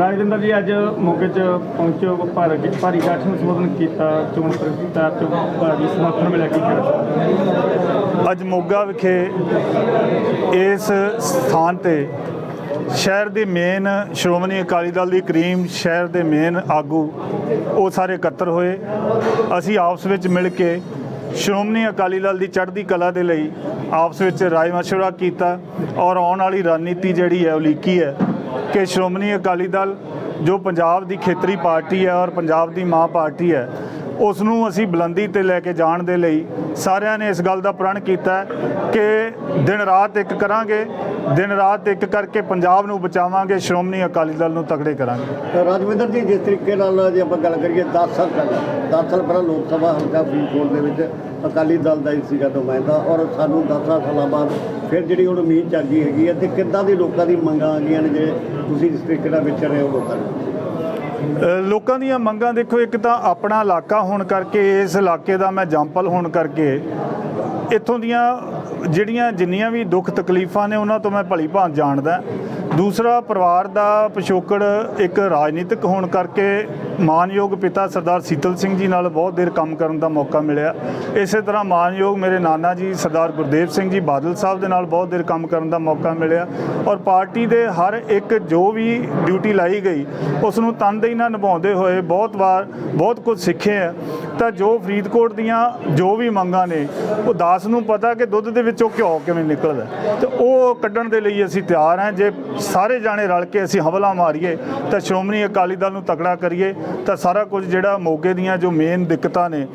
ਰਾਜਿੰਦਰ ਜੀ ਅੱਜ ਮੌਕੇ 'ਚ ਪਹੁੰਚੋ ਭਾਰਤ ਭਾਰੀ ਇਕੱਠ ਨੂੰ ਸੰਬੋਧਨ ਕੀਤਾ, ਚੋਣ ਪ੍ਰਚਾਰ ਚੋਂ ਭਾਰੀ ਸਮਰਥਨ ਮਿਲਿਆ, ਕੀ ਕਹਿਣਾ ਅੱਜ ਮੋਗਾ ਵਿਖੇ ਇਸ ਸਥਾਨ ਤੇ ਸ਼ਹਿਰ ਦੇ ਮੇਨ ਸ਼੍ਰੋਮਣੀ ਅਕਾਲੀ ਦਲ ਦੀ ਕਰੀਮ ਸ਼ਹਿਰ ਦੇ ਮੇਨ ਆਗੂ ਉਹ ਸਾਰੇ ਇਕੱਤਰ ਹੋਏ। ਅਸੀਂ ਆਪਸ ਵਿੱਚ ਮਿਲ ਕੇ ਸ਼੍ਰੋਮਣੀ ਅਕਾਲੀ ਦਲ ਦੀ ਚੜ੍ਹਦੀ ਕਲਾ ਦੇ ਲਈ ਆਪਸ ਵਿੱਚ ਰਾਏ ਮਸ਼ਵਰਾ ਕੀਤਾ ਔਰ ਆਉਣ ਵਾਲੀ ਰਣਨੀਤੀ ਜਿਹੜੀ ਹੈ ਉਹ ਲੀਕੀ ਹੈ। ਕਿ ਸ਼੍ਰੋਮਣੀ ਅਕਾਲੀ ਦਲ, ਜੋ ਪੰਜਾਬ ਦੀ ਖੇਤਰੀ ਪਾਰਟੀ ਹੈ ਔਰ ਪੰਜਾਬ ਦੀ ਮਾਂ ਪਾਰਟੀ ਹੈ ਉਸ ਨੂੰ ਅਸੀਂ ਬੁਲੰਦੀ ਤੇ ਲੈ ਕੇ ਜਾਣ ਦੇ ਲਈ ਸਾਰਿਆਂ ਨੇ ਇਸ ਗੱਲ ਦਾ ਪ੍ਰਣ ਕੀਤਾ ਕਿ ਦਿਨ ਰਾਤ ਇੱਕ ਕਰਾਂਗੇ, ਦਿਨ ਰਾਤ ਇੱਕ ਕਰਕੇ ਪੰਜਾਬ ਨੂੰ ਬਚਾਵਾਂਗੇ, ਸ਼੍ਰੋਮਣੀ ਅਕਾਲੀ ਦਲ ਨੂੰ ਤਕੜੇ ਕਰਾਂਗੇ। ਰਾਜਵਿੰਦਰ ਜੀ, ਜਿਸ ਤਰੀਕੇ ਨਾਲ ਜੇ ਆਪਾਂ ਗੱਲ ਕਰੀਏ 10 ਸਾਲ ਪਹਿਲਾਂ 10 ਸਾਲ ਪਹਿਲਾਂ ਲੋਕ ਸਭਾ ਹਲਕਾ ਫਰੀਦਕੋਟ ਦੇ ਵਿੱਚ ਅਕਾਲੀ ਦਲ ਦਾ ਹੀ ਸੀਗਾ ਨੁਮਾਇੰਦਾ ਔਰ ਸਾਨੂੰ 10 ਸਾਲਾਂ ਬਾਅਦ ਫਿਰ ਜਿਹੜੀ ਹੁਣ ਉਮੀਦ ਜਾਗੀ ਹੈਗੀ ਹੈ ਤੇ ਕਿੱਦਾਂ ਦੀ ਲੋਕਾਂ ਦੀ ਮੰਗਾਂ ਆ ਗਈਆਂ ਨੇ, ਜਿਹੜੇ ਤੁਸੀਂ ਜਿਸ ਤਰੀਕੇ ਨਾਲ ਵਿਚਰ ਰਹੇ ਹੋ ਲੋਕਾਂ ਨੂੰ? ਲੋਕਾਂ ਦੀਆਂ ਮੰਗਾਂ ਦੇਖੋ, ਇੱਕ ਤਾਂ ਆਪਣਾ ਇਲਾਕਾ ਹੋਣ ਕਰਕੇ, ਇਸ ਇਲਾਕੇ ਦਾ ਮੈਂ ਜੰਪਲ ਹੋਣ ਕਰਕੇ, ਇੱਥੋਂ ਦੀਆਂ ਜਿਹੜੀਆਂ ਜਿੰਨੀਆਂ ਵੀ ਦੁੱਖ ਤਕਲੀਫਾਂ ਨੇ, ਉਹਨਾਂ ਤੋਂ ਮੈਂ ਭਲੀ ਭਾਂਤ ਜਾਣਦਾ। ਦੂਸਰਾ ਪਰਿਵਾਰ ਦਾ ਪਿਛੋਕੜ ਇੱਕ ਰਾਜਨੀਤਿਕ ਹੋਣ ਕਰਕੇ ਮਾਨਯੋਗ ਪਿਤਾ ਸਰਦਾਰ ਸੀਤਲ ਸਿੰਘ ਜੀ ਨਾਲ ਬਹੁਤ ਦੇਰ ਕੰਮ ਕਰਨ ਦਾ ਮੌਕਾ ਮਿਲਿਆ। ਇਸੇ ਤਰ੍ਹਾਂ ਮਾਨਯੋਗ ਮੇਰੇ ਨਾਨਾ ਜੀ ਸਰਦਾਰ ਗੁਰਦੇਵ ਸਿੰਘ ਜੀ ਬਾਦਲ ਸਾਹਿਬ ਦੇ ਨਾਲ ਬਹੁਤ ਦੇਰ ਕੰਮ ਕਰਨ ਦਾ ਮੌਕਾ ਮਿਲਿਆ ਔਰ ਪਾਰਟੀ ਦੇ ਹਰ ਇੱਕ ਜੋ ਵੀ ਡਿਊਟੀ ਲਾਈ ਗਈ, ਉਸ ਨੂੰ ਤਨਦੇਹੀ ਨਾਲ ਨਿਭਾਉਂਦੇ ਹੋਏ ਬਹੁਤ ਵਾਰ ਬਹੁਤ ਕੁਝ ਸਿੱਖੇ ਆ। ਤਾਂ ਜੋ ਫਰੀਦਕੋਟ ਦੀਆਂ ਜੋ ਵੀ ਮੰਗਾਂ ਨੇ, ਉਹ ਦਾਸ ਨੂੰ ਪਤਾ ਕਿ ਦੁੱਧ ਦੇ ਵਿੱਚੋਂ ਘਿਓ ਕਿਵੇਂ ਨਿਕਲਦਾ। ਤੇ ਉਹ ਕੱਢਣ ਦੇ ਲਈ ਅਸੀਂ ਤਿਆਰ ਹਾਂ। ਜੇ ਸਾਰੇ ਜਾਣੇ ਰਲ ਕੇ ਅਸੀਂ ਹਵਲਾ ਮਾਰੀਏ, ਤਾਂ ਸ਼੍ਰੋਮਣੀ ਅਕਾਲੀ ਦਲ ਨੂੰ ਤਕੜਾ ਕਰੀਏ, ਤਾਂ ਸਾਰਾ ਕੁਝ ਜਿਹੜਾ ਮੋਗੇ ਦੀਆਂ ਜੋ ਮੇਨ ਦਿੱਕਤਾਂ ਨੇ,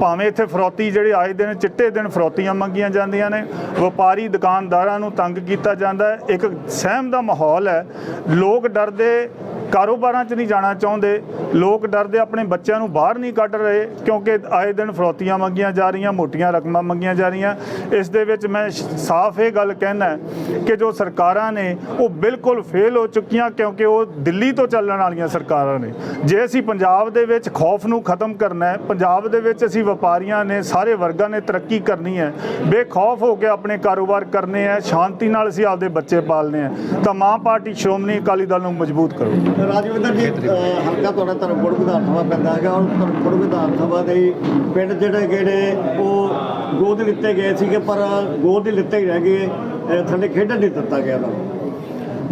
ਭਾਵੇਂ ਇੱਥੇ ਫਰੋਤੀ ਜਿਹੜੇ ਆਏ ਦਿਨ, ਚਿੱਟੇ ਦਿਨ ਫਰੋਤੀਆਂ ਮੰਗੀਆਂ ਜਾਂਦੀਆਂ ਨੇ, ਵਪਾਰੀ ਦੁਕਾਨਦਾਰਾਂ ਨੂੰ ਤੰਗ ਕੀਤਾ ਜਾਂਦਾ ਹੈ, ਇੱਕ ਸਹਿਮ ਦਾ ਮਾਹੌਲ ਹੈ, ਲੋਕ ਡਰਦੇ ਕਾਰੋਬਾਰਾਂ 'ਚ ਨਹੀਂ ਜਾਣਾ ਚਾਹੁੰਦੇ। ਲੋਕ ਡਰਦੇ ਆਪਣੇ ਬੱਚਿਆਂ ਨੂੰ ਬਾਹਰ ਨਹੀਂ ਕੱਢ ਰਹੇ ਕਿਉਂਕਿ ਆਏ ਦਿਨ ਫਰੋਤੀਆਂ ਮੰਗੀਆਂ ਜਾ ਰਹੀਆਂ, ਮੋਟੀਆਂ ਰਕਮਾਂ ਮੰਗੀਆਂ ਜਾ ਰਹੀਆਂ। ਇਸ ਦੇ ਵਿੱਚ ਮੈਂ ਸਾਫ਼ ਇਹ ਗੱਲ ਕਹਿਣਾ ਕਿ ਜੋ ਸਰਕਾਰਾਂ ਨੇ ਉਹ ਬਿਲਕੁਲ ਫੇਲ ਹੋ ਚੁੱਕੀਆਂ ਕਿਉਂਕਿ ਉਹ ਦਿੱਲੀ ਤੋਂ ਚੱਲਣ ਵਾਲੀਆਂ ਸਰਕਾਰਾਂ ਨੇ। ਜੇ ਅਸੀਂ ਪੰਜਾਬ ਦੇ ਵਿੱਚ ਖੌਫ ਨੂੰ ਖਤਮ ਕਰਨਾ ਹੈ, ਪੰਜਾਬ ਦੇ ਵਿੱਚ ਅਸੀਂ ਵਪਾਰੀਆਂ ਨੇ ਸਾਰੇ ਵਰਗਾਂ ਨੇ ਤਰੱਕੀ ਕਰਨੀ ਹੈ। ਬੇਖੌਫ ਹੋ ਕੇ ਆਪਣੇ ਕਾਰੋਬਾਰ ਕਰਨੇ ਹੈ, ਸ਼ਾਂਤੀ ਨਾਲ ਅਸੀਂ ਆਪਦੇ ਬੱਚੇ ਪਾਲਨੇ ਹੈ। ਤਾਂ ਮਾਂ ਪਾਰਟੀ ਸ਼੍ਰੋਮਣੀ ਅਕਾਲੀ ਦਲ ਨੂੰ ਮਜ਼ਬੂਤ ਕਰੋ। ਰਾਜਵਿੰਦਰ ਜੀ ਅ, ਹਲਕਾ ਤੁਹਾਡਾ ਧਰਮਪੁਰ ਵਿਧਾਨ ਸਭਾ ਪੈਂਦਾ ਹੈਗਾ ਔਰ ਧਰਮਪੁਰ ਵਿਧਾਨ ਸਭਾ ਦੇ ਹੀ ਪਿੰਡ ਜਿਹੜੇ ਕਿਹੜੇ ਉਹ ਗੋਦ ਲਿੱਤੇ ਗਏ ਸੀਗੇ ਪਰ ਗੋਦ ਹੀ ਲਿੱਤੇ ਹੀ ਰਹਿ ਗਏ। ਅ, ਥੱਲੇ ਖੇਡਣ ਨਹੀਂ ਦਿੱਤਾ ਗਿਆ ਉਹਨਾਂ ਨੂੰ।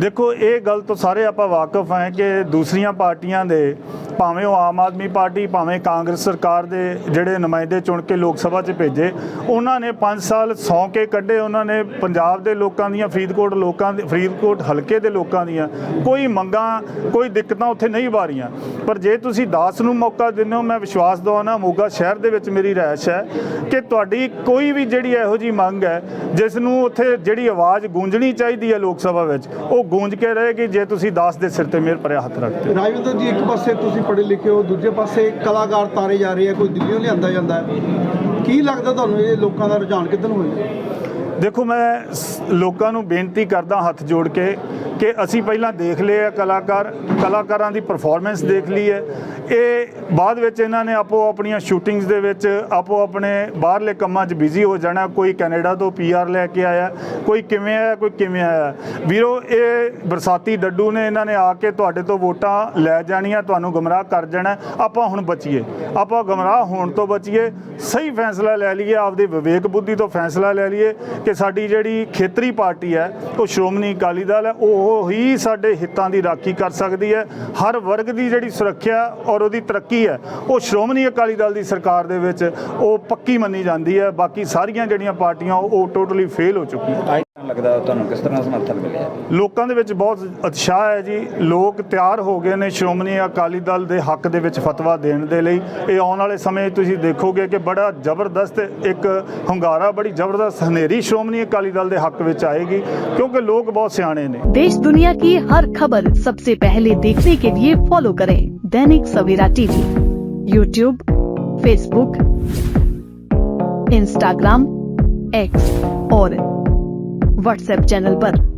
ਦੇਖੋ ਇਹ ਗੱਲ ਤੋਂ ਸਾਰੇ ਆਪਾਂ ਵਾਕਿਫ ਹਾਂ ਕਿ ਦੂਸਰੀਆਂ ਪਾਰਟੀਆਂ ਦੇ ਭਾਵੇਂ ਉਹ ਆਮ ਆਦਮੀ ਪਾਰਟੀ, ਭਾਵੇਂ ਕਾਂਗਰਸ ਸਰਕਾਰ ਦੇ ਜਿਹੜੇ ਨੁਮਾਇੰਦੇ ਚੁਣ ਕੇ ਲੋਕ ਸਭਾ 'ਚ ਭੇਜੇ, ਉਹਨਾਂ ਨੇ 5 ਸਾਲ ਸੌਂ ਕੇ ਕੱਢੇ। ਉਹਨਾਂ ਨੇ ਪੰਜਾਬ ਦੇ ਲੋਕਾਂ ਦੀਆਂ, ਫਰੀਦਕੋਟ ਲੋਕਾਂ ਦੇ, ਫਰੀਦਕੋਟ ਹਲਕੇ ਦੇ ਲੋਕਾਂ ਦੀਆਂ, ਕੋਈ ਮੰਗਾਂ, ਕੋਈ ਦਿੱਕਤਾਂ ਉੱਥੇ ਨਹੀਂ ਵਾਰੀਆਂ। ਪਰ ਜੇ ਤੁਸੀਂ ਦਾਸ ਨੂੰ ਮੌਕਾ ਦਿੰਦੇ ਹੋ, ਮੈਂ ਵਿਸ਼ਵਾਸ ਦਵਾਉਣਾ, ਮੋਗਾ ਸ਼ਹਿਰ ਦੇ ਵਿੱਚ ਮੇਰੀ ਰਾਇਸ਼ ਹੈ ਕਿ ਤੁਹਾਡੀ ਕੋਈ ਵੀ ਜਿਹੜੀ ਇਹੋ ਜੀ ਮੰਗ ਹੈ, ਜਿਸ ਨੂੰ ਉੱਥੇ ਜਿਹੜੀ ਆਵਾਜ਼ ਗੂੰਜਣੀ ਚਾਹੀਦੀ ਹੈ ਲੋਕ ਸਭਾ ਵਿੱਚ, ਉਹ ਗੂੰਜ ਕੇ ਰਹੇਗੀ, ਜੇ ਤੁਸੀਂ ਦਾਸ ਦੇ ਸਿਰ ਤੇ ਮੇਰ ਪਰਿਆ ਹੱਥ ਰੱਖਦੇ ਹੋ। ਰਾਜਵਿੰਦਰ ਜੀ, ਇੱਕ ਪਾਸੇ ਤੁਸੀਂ ਪੜ੍ਹੇ ਲਿਖੇ ਹੋ, ਦੂਜੇ ਪਾਸੇ ਕਲਾਕਾਰ ਤਾਰੇ ਜਾ ਰਹੇ ਆ, ਕੋਈ ਦਿੱਲੀੋਂ ਲਿਆਂਦਾ ਜਾਂਦਾ ਕੀ ਲੱਗਦਾ ਤੁਹਾਨੂੰ ਇਹ ਲੋਕਾਂ ਦਾ ਰੁਝਾਨ ਕਿੱਧਰ ਨੂੰ ਦੇਖੋ, ਮੈਂ ਸ- ਲੋਕਾਂ ਨੂੰ ਬੇਨਤੀ ਕਰਦਾ ਹੱਥ ਜੋੜ ਕੇ ਕਿ ਅਸੀਂ ਪਹਿਲਾਂ ਦੇਖ ਲਏ ਆ ਕਲਾਕਾਰ, ਕਲਾਕਾਰਾਂ ਦੀ ਪਰਫਾਰਮੈਂਸ ਦੇਖ ਲਈ ਹੈ। ਇਹ ਬਾਅਦ ਵਿੱਚ ਇਹਨਾਂ ਨੇ ਆਪੋ ਆਪਣੀਆਂ ਸ਼ੂਟਿੰਗਸ ਦੇ ਵਿੱਚ ਆਪੋ ਆਪਣੇ ਬਾਹਰਲੇ ਕੰਮਾਂ 'ਚ ਬਿਜ਼ੀ ਹੋ ਜਾਣਾ। ਕੋਈ ਕੈਨੇਡਾ ਤੋਂ ਪੀਆਰ ਲੈ ਕੇ ਆਇਆ, ਕੋਈ ਕਿਵੇਂ ਆਇਆ, ਕੋਈ ਕਿਵੇਂ ਆਇਆ। ਵੀਰੋ, ਇਹ ਬਰਸਾਤੀ ਡੱਡੂ ਨੇ ਇਹਨਾਂ ਨੇ ਆ ਕੇ ਤੁਹਾਡੇ ਤੋਂ ਵੋਟਾਂ ਲੈ ਜਾਣੀਆਂ, ਤੁਹਾਨੂੰ ਗਮਰਾਹ ਕਰ ਜਾਣਾ। ਆਪਾਂ ਹੁਣ ਬਚੀਏ। ਆਪਾਂ ਗਮਰਾਹ ਹੋਣ ਤੋਂ ਬਚੀਏ। ਸਹੀ ਫੈਸਲਾ ਲੈ ਲਈਏ, ਆਪਦੇ ਵਿਵੇਕ ਬੁੱਧੀ ਤੋਂ ਫੈਸਲਾ ਲੈ ਲਈਏ ਕਿ ਸਾਡੀ ਜਿਹੜੀ ਖੇਤਰੀ ਪਾਰਟੀ ਹੈ, ਉਹ ਸ਼੍ਰੋਮਣੀ ਅਕਾਲੀ ਦਲ ਹੈ, ਉਹ ਹੀ ਸਾਡੇ ਹਿੱਤਾਂ ਦੀ ਰਾਖੀ ਕਰ ਸਕਦੀ ਹੈ। ਹਰ ਵਰਗ ਦੀ ਜਿਹੜੀ ਸੁਰੱਖਿਆ ਔਰ ਉਹਦੀ ਤਰੱਕੀ ਹੈ, ਉਹ ਸ਼੍ਰੋਮਣੀ ਅਕਾਲੀ ਦਲ ਦੀ ਸਰਕਾਰ ਦੇ ਵਿੱਚ ਉਹ ਪੱਕੀ ਮੰਨੀ ਜਾਂਦੀ ਹੈ। ਬਾਕੀ ਸਾਰੀਆਂ ਜਿਹੜੀਆਂ ਪਾਰਟੀਆਂ, ਉਹ ਟੋਟਲੀ ਫੇਲ ਹੋ ਚੁੱਕੀਆਂ। ਲੱਗਦਾ ਤੁਹਾਨੂੰ ਕਿਸ ਤਰ੍ਹਾਂ ਸਮਰਥਨ ਮਿਲਿਆ ਲੋਕਾਂ ਦੇ ਵਿੱਚ ਬਹੁਤ ਉਤਸ਼ਾਹ ਹੈ ਜੀ ਲੋਕ ਤਿਆਰ ਹੋ ਗਏ ਨੇ ਸ਼੍ਰੋਮਣੀ ਅਕਾਲੀ ਦਲ ਦੇ ਹੱਕ ਦੇ ਵਿੱਚ ਫਤਵਾ ਦੇਣ ਦੇ ਲਈ ਇਹ ਆਉਣ ਵਾਲੇ ਸਮੇਂ 'ਚ ਤੁਸੀਂ ਦੇਖੋਗੇ ਕਿ ਬੜਾ ਜ਼ਬਰਦਸਤ ਇੱਕ ਹੁੰਗਾਰਾ ਬੜੀ ਜ਼ਬਰਦਸਤ ਹਨੇਰੀ ਸ਼੍ਰੋਮਣੀ ਅਕਾਲੀ ਦਲ ਦੇ ਹੱਕ ਵਿੱਚ ਆਏਗੀ ਕਿਉਂਕਿ ਲੋਕ ਬਹੁਤ ਸਿਆਣੇ ਨੇ देश दुनिया की हर खबर सबसे पहले देखने के लिए फॉलो करें Dainik Savera TV YouTube Facebook Instagram X और व्हाट्सएप चैनल पर।